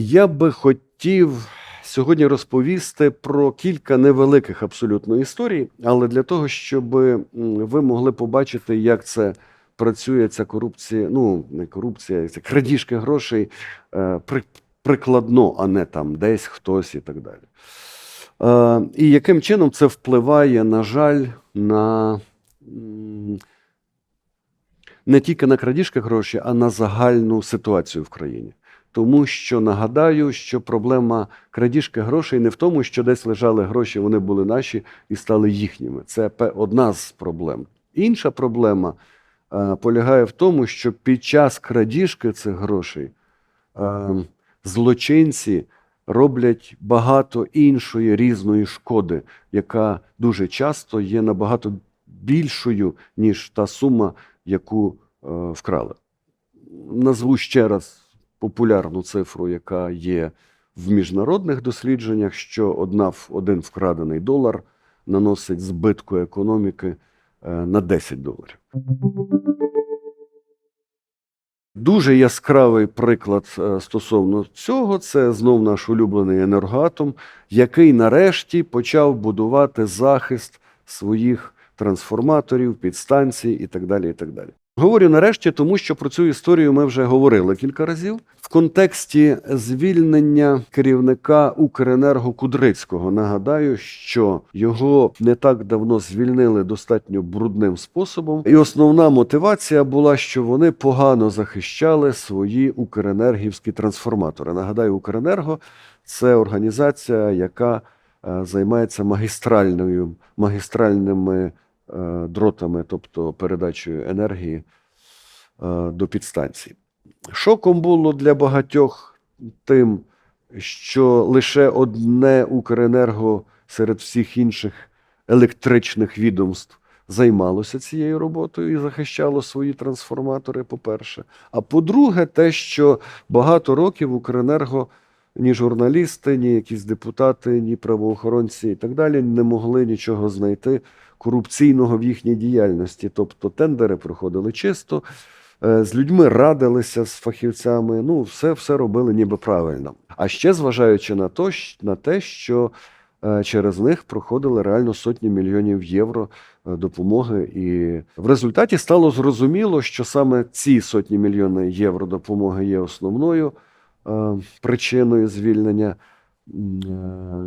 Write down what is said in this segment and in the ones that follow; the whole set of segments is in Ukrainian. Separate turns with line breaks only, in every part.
Я би хотів сьогодні розповісти про кілька невеликих абсолютно історій, але для того, щоб ви могли побачити, як це працює ця корупція, ну не корупція, це крадіжки грошей е, при, прикладно, а не там десь хтось і так далі. Е, і яким чином це впливає, на жаль, на не тільки на крадіжки грошей, а на загальну ситуацію в країні. Тому що нагадаю, що проблема крадіжки грошей не в тому, що десь лежали гроші, вони були наші і стали їхніми. Це одна з проблем. Інша проблема е, полягає в тому, що під час крадіжки цих грошей е, злочинці роблять багато іншої різної шкоди, яка дуже часто є набагато більшою, ніж та сума, яку е, вкрали. Назву ще раз популярну цифру, яка є в міжнародних дослідженнях, що одна, в- один вкрадений долар наносить збитку економіки е, на 10 доларів. Дуже яскравий приклад е, стосовно цього це знов наш улюблений енергоатом, який нарешті почав будувати захист своїх трансформаторів, підстанцій і так далі. І так далі. Говорю нарешті, тому що про цю історію ми вже говорили кілька разів в контексті звільнення керівника Укренерго Кудрицького. Нагадаю, що його не так давно звільнили достатньо брудним способом, і основна мотивація була, що вони погано захищали свої укренергівські трансформатори. Нагадаю, Укренерго це організація, яка е, займається магістральною магістральними дротами, тобто передачею енергії е, до підстанцій. Шоком було для багатьох тим, що лише одне Укренерго серед всіх інших електричних відомств займалося цією роботою і захищало свої трансформатори, по-перше. А по-друге, те, що багато років Укренерго ні журналісти, ні якісь депутати, ні правоохоронці і так далі не могли нічого знайти корупційного в їхній діяльності. Тобто тендери проходили чисто, е, з людьми радилися з фахівцями. Ну, все, все робили ніби правильно. А ще зважаючи на то, на те, що е, через них проходили реально сотні мільйонів євро е, допомоги. І в результаті стало зрозуміло, що саме ці сотні мільйонів євро допомоги є основною причиною звільнення е,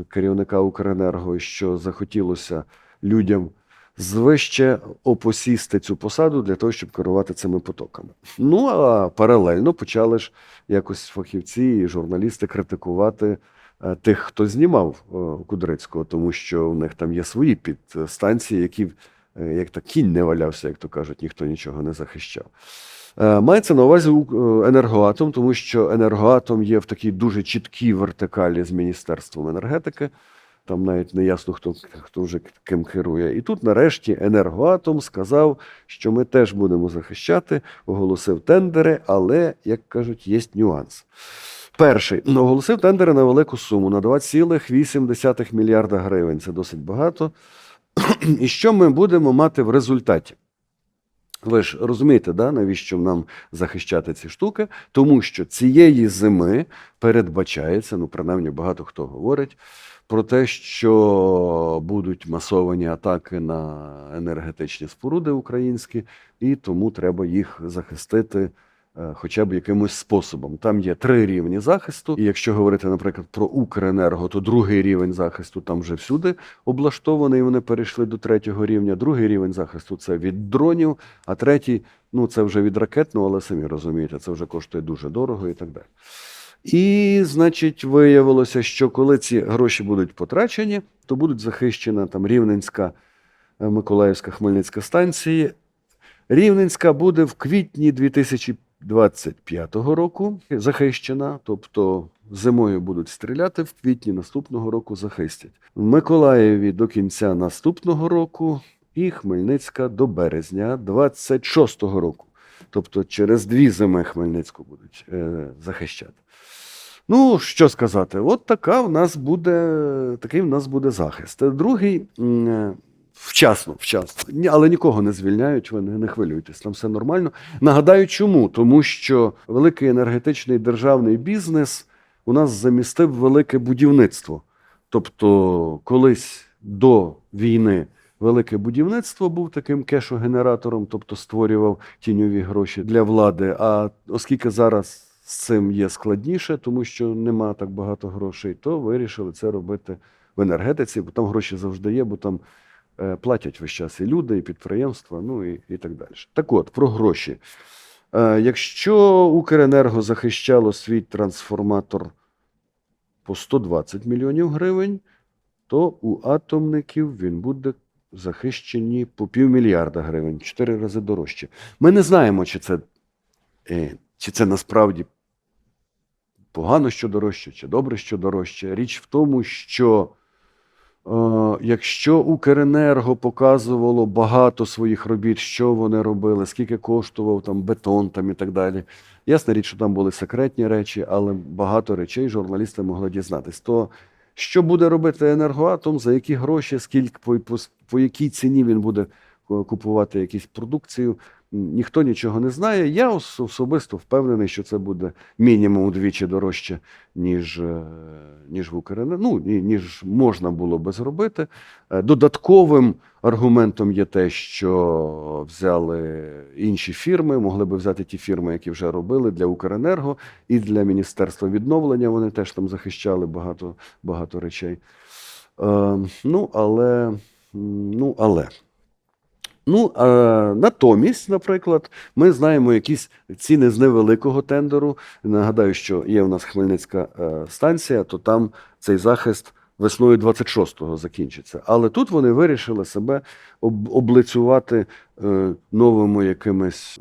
керівника Укренерго, що захотілося людям звище опосісти цю посаду для того, щоб керувати цими потоками. Ну а паралельно почали ж якось фахівці і журналісти критикувати е, тих, хто знімав е, Кудрицького, тому що у них там є свої підстанції, які е, як так кінь не валявся, як то кажуть, ніхто нічого не захищав. Е, Мається на увазі е, енергоатом, тому що енергоатом є в такій дуже чіткій вертикалі з Міністерством енергетики. Там навіть не ясно, хто, хто вже ким керує. І тут, нарешті, енергоатом сказав, що ми теж будемо захищати, оголосив тендери, але, як кажуть, є нюанс. Перший оголосив тендери на велику суму на 2,8 мільярда гривень. Це досить багато. І що ми будемо мати в результаті? Ви ж розумієте, да, навіщо нам захищати ці штуки? Тому що цієї зими передбачається, ну принаймні багато хто говорить про те, що будуть масовані атаки на енергетичні споруди українські, і тому треба їх захистити. Е, Хоча б якимось способом. Там є три рівні захисту. І якщо говорити, наприклад, про Укренерго, то другий рівень захисту там вже всюди облаштований. Вони перейшли до третього рівня. Другий рівень захисту це від дронів, а третій ну це вже від ракет, ну але самі розумієте, це вже коштує дуже дорого і так далі. І, значить, виявилося, що коли ці гроші будуть потрачені, то будуть захищена там Рівненська, е, Миколаївська, Хмельницька станції. Рівненська буде в квітні 2025 року захищена, тобто зимою будуть стріляти, в квітні наступного року захистять. В Миколаєві до кінця наступного року і Хмельницька до березня 26-го року. Тобто через дві зими Хмельницьку будуть е, захищати. Ну, що сказати, от така в нас буде, такий в нас буде захист. Другий е, вчасно, вчасно. Але нікого не звільняють, ви не, хвилюйтесь, там все нормально. Нагадаю, чому? Тому що великий енергетичний державний бізнес у нас замістив велике будівництво. Тобто, колись до війни велике будівництво був таким кешогенератором, тобто створював тіньові гроші для влади. А оскільки зараз з цим є складніше, тому що нема так багато грошей, то вирішили це робити в енергетиці, бо там гроші завжди є, бо там платять весь час і люди, і підприємства, ну і, і так далі. Так от, про гроші. Е, якщо Укренерго захищало свій трансформатор по 120 мільйонів гривень, то у атомників він буде захищені по півмільярда гривень, чотири рази дорожче. Ми не знаємо, чи це, е, чи це насправді погано, що дорожче, чи добре, що дорожче. Річ в тому, що е, якщо Укренерго показувало багато своїх робіт, що вони робили, скільки коштував там бетон там і так далі. Ясна річ, що там були секретні речі, але багато речей журналісти могли дізнатись. То що буде робити енергоатом, за які гроші, скільки по, по, по якій ціні він буде е, купувати якусь продукцію, ніхто нічого не знає. Я особисто впевнений, що це буде мінімум удвічі дорожче, ніж, е, ніж в Укренерго, ну, ніж можна було би зробити. Е, Додатковим аргументом є те, що взяли інші фірми, могли би взяти ті фірми, які вже робили для Укренерго і для Міністерства відновлення. Вони теж там захищали багато, багато речей. Е, ну, але, ну, але. Ну, а натомість, наприклад, ми знаємо якісь ціни з невеликого тендеру. Нагадаю, що є у нас Хмельницька е, станція, то там цей захист весною 26-го закінчиться. Але тут вони вирішили себе об- облицювати е, новими якимись.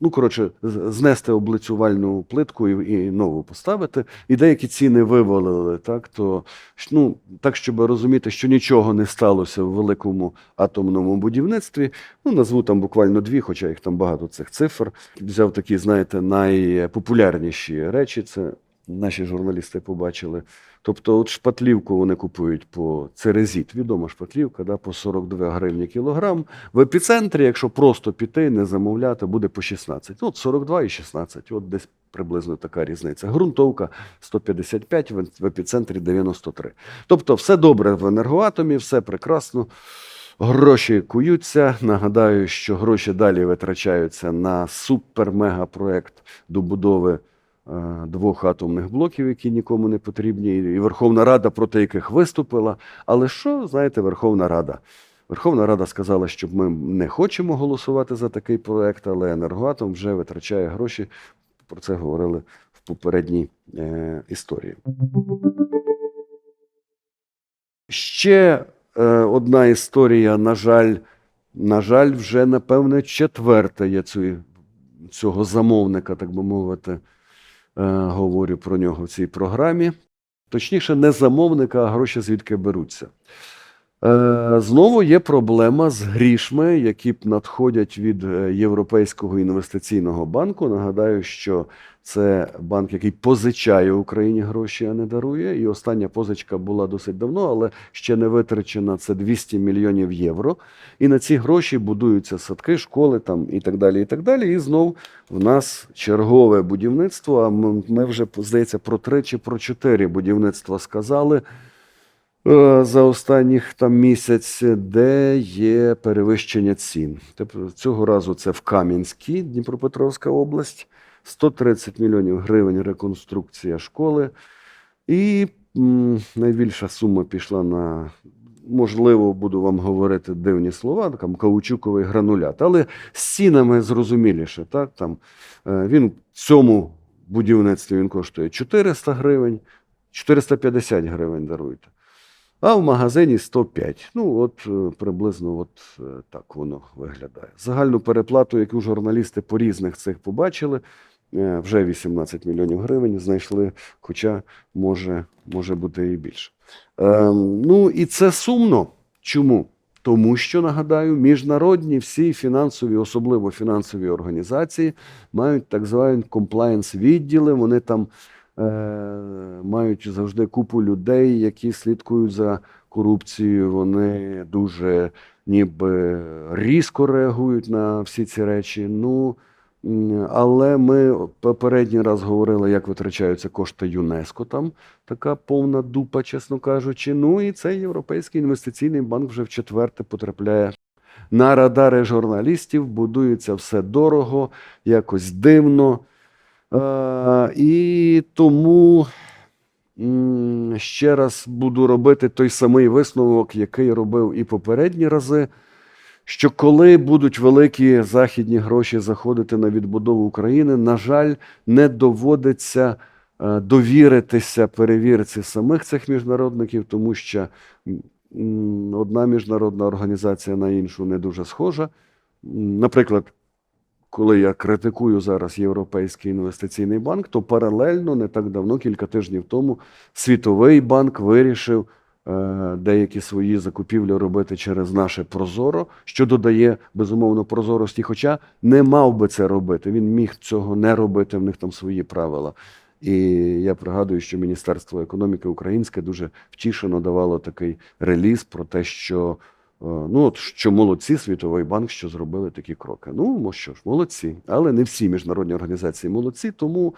Ну, коротше, знести облицювальну плитку і, і нову поставити. І деякі ціни вивалили, так, то, ну, так, щоб розуміти, що нічого не сталося в великому атомному будівництві. Ну, назву там буквально дві, хоча їх там багато цих цифр. Взяв такі, знаєте, найпопулярніші речі. Це наші журналісти побачили. Тобто, от шпатлівку вони купують по церезіт, відома шпатлівка, да, по 42 гривні кілограм. В епіцентрі, якщо просто піти, не замовляти, буде по 16. Ну, От 42 і 16, от десь приблизно така різниця. Грунтовка 155, в епіцентрі 93. Тобто, все добре в енергоатомі, все прекрасно. Гроші куються. Нагадаю, що гроші далі витрачаються на супер-мега-проект добудови е, двох атомних блоків, які нікому не потрібні, і Верховна Рада проти яких виступила. Але що, знаєте, Верховна Рада? Верховна Рада сказала, що ми не хочемо голосувати за такий проект, але енергоатом вже витрачає гроші. Про це говорили в попередній е, історії. Ще е, одна історія, на жаль, на жаль, вже напевне четверта є цього замовника, так би мовити, е, говорю про нього в цій програмі. Точніше, не замовника, а гроші звідки беруться. Е, Знову є проблема з грішми, які надходять від е, Європейського інвестиційного банку. Нагадаю, що це банк, який позичає Україні гроші, а не дарує. І остання позичка була досить давно, але ще не витрачена. Це 200 мільйонів євро. І на ці гроші будуються садки, школи там і так далі. І так далі. І знов в нас чергове будівництво. А ми, вже здається про три чи про чотири будівництва сказали за останніх там місяць, де є перевищення цін. Тобто цього разу це в Кам'янській, Дніпропетровська область, 130 мільйонів гривень реконструкція школи. І м, найбільша сума пішла на, можливо, буду вам говорити дивні слова, там каучуковий гранулят. Але з цінами зрозуміліше. Так? Там, е, він в цьому будівництві він коштує 400 гривень, 450 гривень даруйте. А в магазині 105. Ну, от е, приблизно от е, так воно виглядає. Загальну переплату, яку журналісти по різних цих побачили, е, вже 18 мільйонів гривень знайшли, хоча може, може бути і більше. Ем, ну і це сумно. Чому? Тому що, нагадаю, міжнародні всі фінансові, особливо фінансові організації, мають так звані комплаєнс відділи. Вони там мають завжди купу людей, які слідкують за корупцією. Вони дуже ніби різко реагують на всі ці речі. Ну, Але ми попередній раз говорили, як витрачаються кошти ЮНЕСКО. Там така повна дупа, чесно кажучи. Ну і цей Європейський інвестиційний банк вже в четверте потрапляє на радари журналістів. Будується все дорого, якось дивно. Е, і тому ще раз буду робити той самий висновок, який робив і попередні рази що коли будуть великі західні гроші заходити на відбудову України, на жаль, не доводиться е, довіритися перевірці самих цих міжнародників, тому що одна міжнародна організація на іншу не дуже схожа. Наприклад, коли я критикую зараз Європейський інвестиційний банк, то паралельно не так давно, кілька тижнів тому, Світовий банк вирішив е, деякі свої закупівлі робити через наше Прозоро, що додає безумовно прозорості. Хоча не мав би це робити. Він міг цього не робити. В них там свої правила. І я пригадую, що Міністерство економіки українське дуже втішено давало такий реліз про те, що ну от що молодці Світовий банк, що зробили такі кроки. Ну що ж, молодці, але не всі міжнародні організації молодці, тому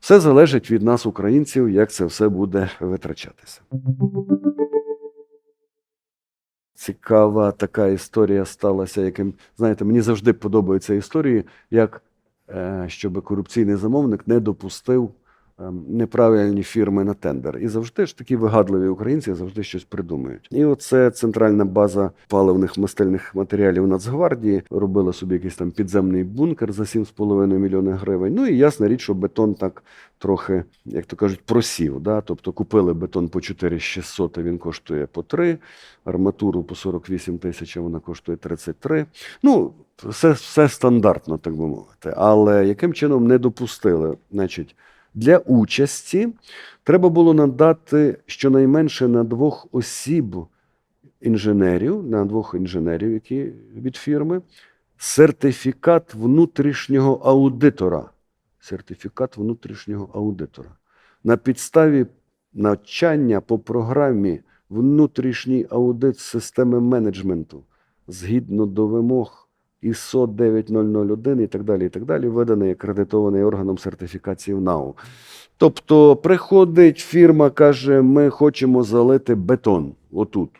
все залежить від нас, українців, як це все буде витрачатися. Цікава така історія сталася, яким знаєте, мені завжди подобаються історії, як е, щоб корупційний замовник не допустив неправильні фірми на тендер. І завжди ж такі вигадливі українці завжди щось придумують. І оце центральна база паливних мастильних матеріалів Нацгвардії робила собі якийсь там підземний бункер за 7,5 мільйони гривень. Ну і ясна річ, що бетон так трохи, як то кажуть, просів. Да? Тобто купили бетон по 4600, а він коштує по 3, арматуру по 48 тисяч, а вона коштує 33. Ну, все, все стандартно, так би мовити. Але яким чином не допустили? Значить, для участі треба було надати щонайменше на двох осіб інженерів, на двох інженерів, які від фірми, сертифікат внутрішнього аудитора. Сертифікат внутрішнього аудитора. На підставі навчання по програмі внутрішній аудит системи менеджменту згідно до вимог ISO 9001 і так далі, і так далі, виданий акредитований органом сертифікації в НАУ. Тобто приходить фірма, каже, ми хочемо залити бетон отут.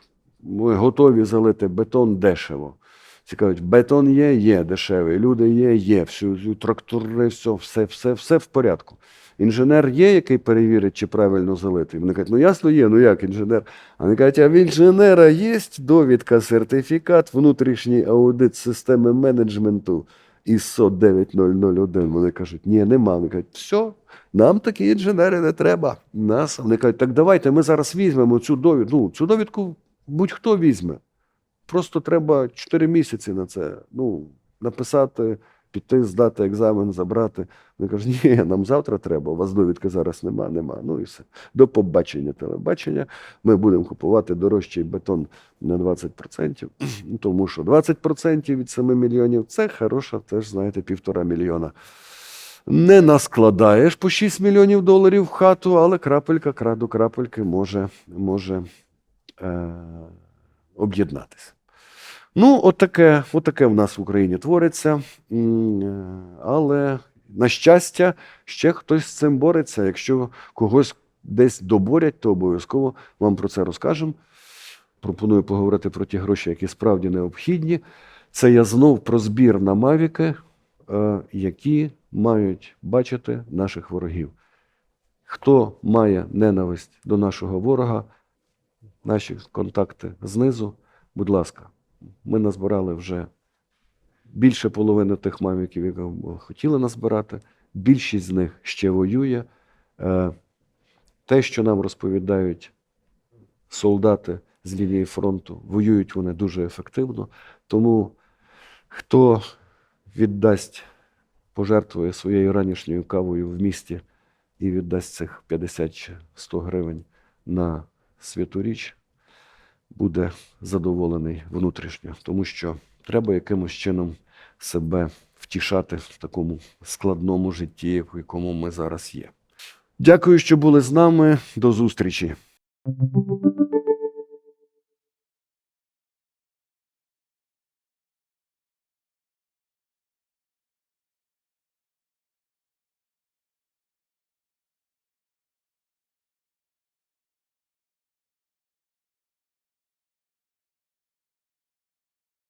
Ми готові залити бетон дешево. Цікавить, бетон є, є дешевий, люди є, є, всю, трактори, все, все, все, все в порядку. Інженер є, який перевірить, чи правильно залити. Вони кажуть, ну ясно є, ну як інженер? А вони кажуть, а в інженера є довідка, сертифікат, внутрішній аудит системи менеджменту ISO 9001. Вони кажуть, ні, нема. Вони кажуть, все, нам такі інженери не треба. Нас. Вони кажуть, так давайте ми зараз візьмемо цю довідку. Ну, цю довідку будь-хто візьме. Просто треба 4 місяці на це. Ну, написати, піти, здати екзамен, забрати. Вони кажуть, ні, нам завтра треба, у вас довідки зараз нема, нема. Ну і все. До побачення телебачення. Ми будемо купувати дорожчий бетон на 20%, ну, тому що 20% від 7 мільйонів це хороша, теж, знаєте, півтора мільйона. Не наскладаєш по 6 мільйонів доларів в хату, але крапелька краду крапельки може, може е- об'єднатися. Ну, отаке, отаке в нас в Україні твориться. Е, Але, на щастя, ще хтось з цим бореться. Якщо когось десь доборять, то обов'язково вам про це розкажемо. Пропоную поговорити про ті гроші, які справді необхідні. Це я знов про збір на мавіки, е, які мають бачити наших ворогів. Хто має ненависть до нашого ворога, наші контакти знизу, будь ласка, ми назбирали вже більше половини тих мавіків, які хотіли назбирати. Більшість з них ще воює. Е, Те, що нам розповідають солдати з лінії фронту, воюють вони дуже ефективно. Тому хто віддасть, пожертвує своєю ранішньою кавою в місті і віддасть цих 50 чи 100 гривень на святу річ, буде задоволений внутрішньо, тому що треба якимось чином себе втішати в такому складному житті, в якому ми зараз є. Дякую, що були з нами. До зустрічі.